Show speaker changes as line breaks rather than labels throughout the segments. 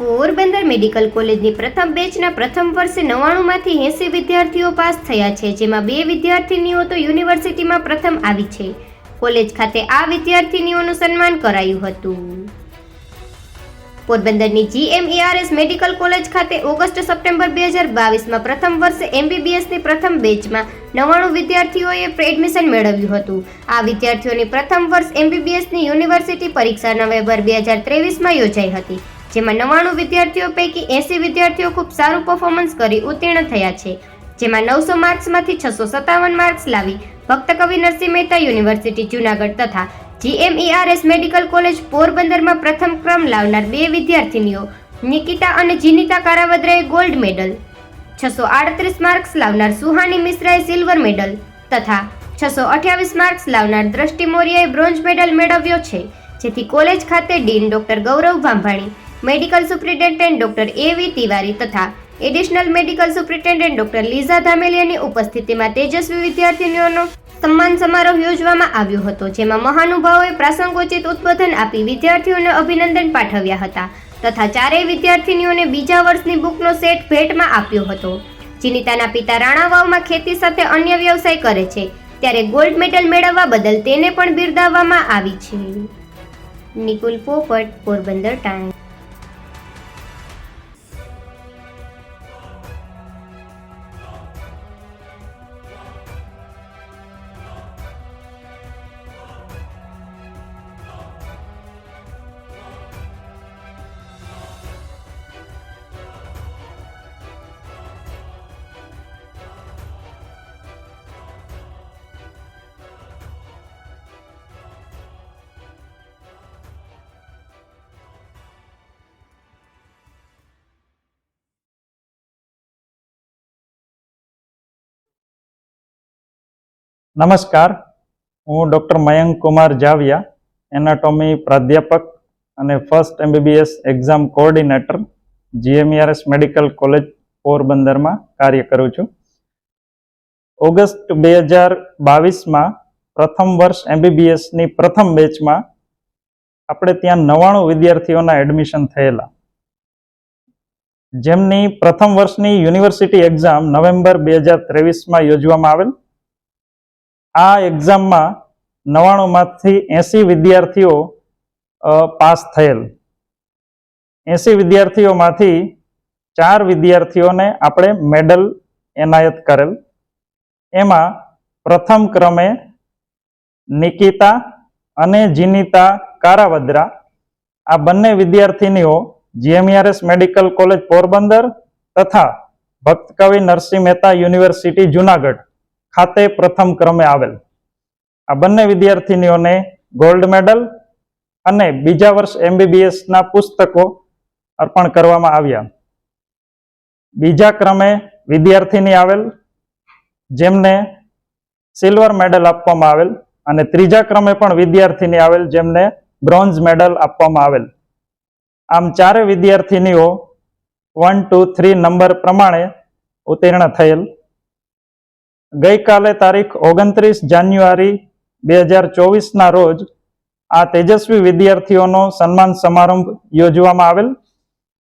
Porbandar medical કોલેજની પ્રથમ બેચના પ્રથમ વર્ષે નવ્વાણુંમાંથી એંસી વિદ્યાર્થીઓ પાસ થયા છે, જેમાં બે વિદ્યાર્થીનીઓ તો યુનિવર્સિટીમાં પ્રથમ આવી છે. કોલેજ ખાતે આ વિદ્યાર્થીનીઓનું સન્માન કરાયું હતું. પોરબંદરની જીએમઈઆરએસ મેડિકલ કોલેજ ખાતે ઓગસ્ટ સપ્ટેમ્બર બે હજાર બાવીસમાં પ્રથમ વર્ષે એમબીબીએસની પ્રથમ બેચમાં નવ્વાણું વિદ્યાર્થીઓએ એડમિશન મેળવ્યું હતું. આ વિદ્યાર્થીઓની પ્રથમ વર્ષ એમબીબીએસની યુનિવર્સિટી પરીક્ષા નવેમ્બર બે હજાર ત્રેવીસમાં યોજાઈ હતી. જેમાં નવ્વાણું વિદ્યાર્થીઓ પૈકી એંસી વિદ્યાર્થીઓ ખૂબ સારું પરફોર્મન્સ કરી ઉત્તીર્ણ થયા છે. જેમાં નવસો માર્ક્સમાંથી છસો સત્તાવન માર્ક્સ લાવી ભક્ત કવિ નરસિંહ મહેતા યુનિવર્સિટી, જુનાગઢ તથા જીએમઈઆરએસ મેડિકલ કોલેજ પોરબંદરમાં પ્રથમ ક્રમ લાવનાર બે વિદ્યાર્થીનીઓ નિકિતા અને જીનિતા કારાવદ્રાએ ગોલ્ડ મેડલ, છસો આડત્રીસ માર્ક્સ લાવનાર સુહાની મિશ્રાએ સિલ્વર મેડલ તથા છસો અઠ્યાવીસ માર્ક્સ લાવનાર દ્રષ્ટિ મોરિયાએ બ્રોન્ઝ મેડલ મેળવ્યો છે. જેથી કોલેજ ખાતે dean doctor Gaurav Bhambhani medical superintendent doctor A V Tiwari તથા additional medical superintendent doctor Liza ધામેલિયાની ઉપસ્થિતિમાં તેજસ્વી વિદ્યાર્થીનીઓનો સન્માન સમારોહ યોજવામાં આવ્યો હતો, જેમાં મહાનુભાવોએ પ્રાસંગોચિત ઉદબોધન આપી વિદ્યાર્થીઓને અભિનંદન પાઠવ્યા હતા તથા ચારેય વિદ્યાર્થીનીઓને બીજા વર્ષની બુકનો સેટ ભેટમાં આપ્યો હતો. જીનિતાના પિતા રાણાવાવમાં ખેતી સાથે અન્ય વ્યવસાય કરે છે, ત્યારે ગોલ્ડ મેડલ મેળવવા બદલ તેને પણ બિરદાવવામાં આવી છે. નિકુલ પોપટ, પોરબંદર ટાઈમ
નમસ્કાર. હું ડૉક્ટર મયંક કુમાર જાવિયા, એનાટોમી પ્રાધ્યાપક અને first MBBS exam coordinator GMERS medical college પોરબંદરમાં કાર્ય કરું છું. ઓગસ્ટ બે હજાર બાવીસમાં પ્રથમ વર્ષ એમબીબીએસની પ્રથમ બેચમાં આપણે ત્યાં નવ્વાણું વિદ્યાર્થીઓના એડમિશન થયેલા. જેમની પ્રથમ વર્ષની યુનિવર્સિટી એક્ઝામ નવેમ્બર બે હજાર ત્રેવીસમાં યોજવામાં આવેલ. આ એક્ઝામમાં નવ્વાણુંમાંથી એંસી વિદ્યાર્થીઓ પાસ થયેલ. એંસી વિદ્યાર્થીઓમાંથી ચાર વિદ્યાર્થીઓને આપણે મેડલ એનાયત કરેલ. એમાં પ્રથમ ક્રમે નિકિતા અને જીનિતા કારાવદ્રા. આ બંને વિદ્યાર્થીનીઓ જીએમઆરએસ મેડિકલ કોલેજ પોરબંદર તથા ભક્ત કવિ નરસિંહ મહેતા યુનિવર્સિટી જુનાગઢ. ખાતે પ્રથમ ક્રમે આવેલ. આ બંને વિદ્યાર્થીનીઓને ગોલ્ડ મેડલ અને બીજા વર્ષ એમબીબીએસના પુસ્તકો અર્પણ કરવામાં આવ્યા. બીજા ક્રમે વિદ્યાર્થીની આવેલ, જેમને સિલ્વર મેડલ આપવામાં આવેલ અને ત્રીજા ક્રમે પણ વિદ્યાર્થીની આવેલ, જેમને બ્રોન્ઝ મેડલ આપવામાં આવેલ. આમ ચારે વિદ્યાર્થીનીઓ વન, ટુ, થ્રી નંબર પ્રમાણે ઉત્તીર્ણ થયેલ. ગઈકાલે તારીખ ઓગણત્રીસ જાન્યુઆરી બે હજાર ચોવીસના રોજ આ તેજસ્વી વિદ્યાર્થીઓનો સન્માન સમારંભ યોજવામાં આવેલ,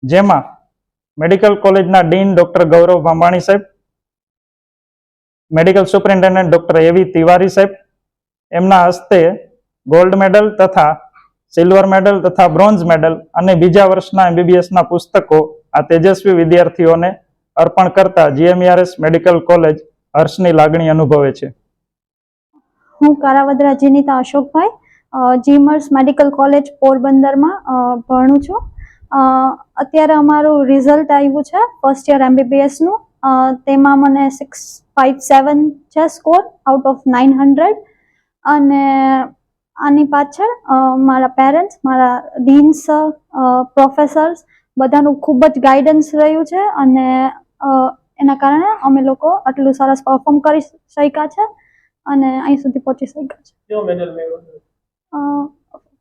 જેમાં મેડિકલ કોલેજના ડીન ડોક્ટર ગૌરવ ભાંબાણી સાહેબ, મેડિકલ સુપ્રિન્ટેન્ડન્ટ ડોક્ટર એવી તિવારી સાહેબ, એમના હસ્તે ગોલ્ડ મેડલ તથા સિલ્વર મેડલ તથા બ્રોન્ઝ મેડલ અને બીજા વર્ષના એમબીબીએસના પુસ્તકો આ તેજસ્વી વિદ્યાર્થીઓને અર્પણ કરતા જીએમઈઆરએસ મેડિકલ કોલેજ હર્ષની લાગણી અનુભવે છે.
હું Karavadra Jinita Ashokbhai GMERS medical college પોરબંદરમાં ભણું છું. અત્યારે અમારું રિઝલ્ટ આવ્યું છે ફર્સ્ટ યર એમબીબીએસનું. તેમાં મને સિક્સ ફાઇવ સેવન છે score out of nine hundred. અને આની પાછળ મારા પેરેન્ટ્સ, મારા ડીન્સ પ્રોફેસર્સ બધાનું ખૂબ જ ગાઈડન્સ રહ્યું છે. અને એના કારણે અમે લોકો આટલું સરસ પરફોર્મ કરી શક્યા છે અને અહીં સુધી પહોંચી શક્યા છે.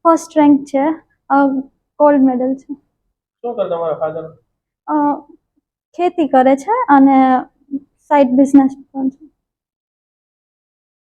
ફર્સ્ટ રેન્ક છે. ગોલ્ડ મેડલ છે.
શું કરે તમારા ફાધર
અ, ખેતી કરે છે અને સાઈડ બિઝનેસ પણ છે.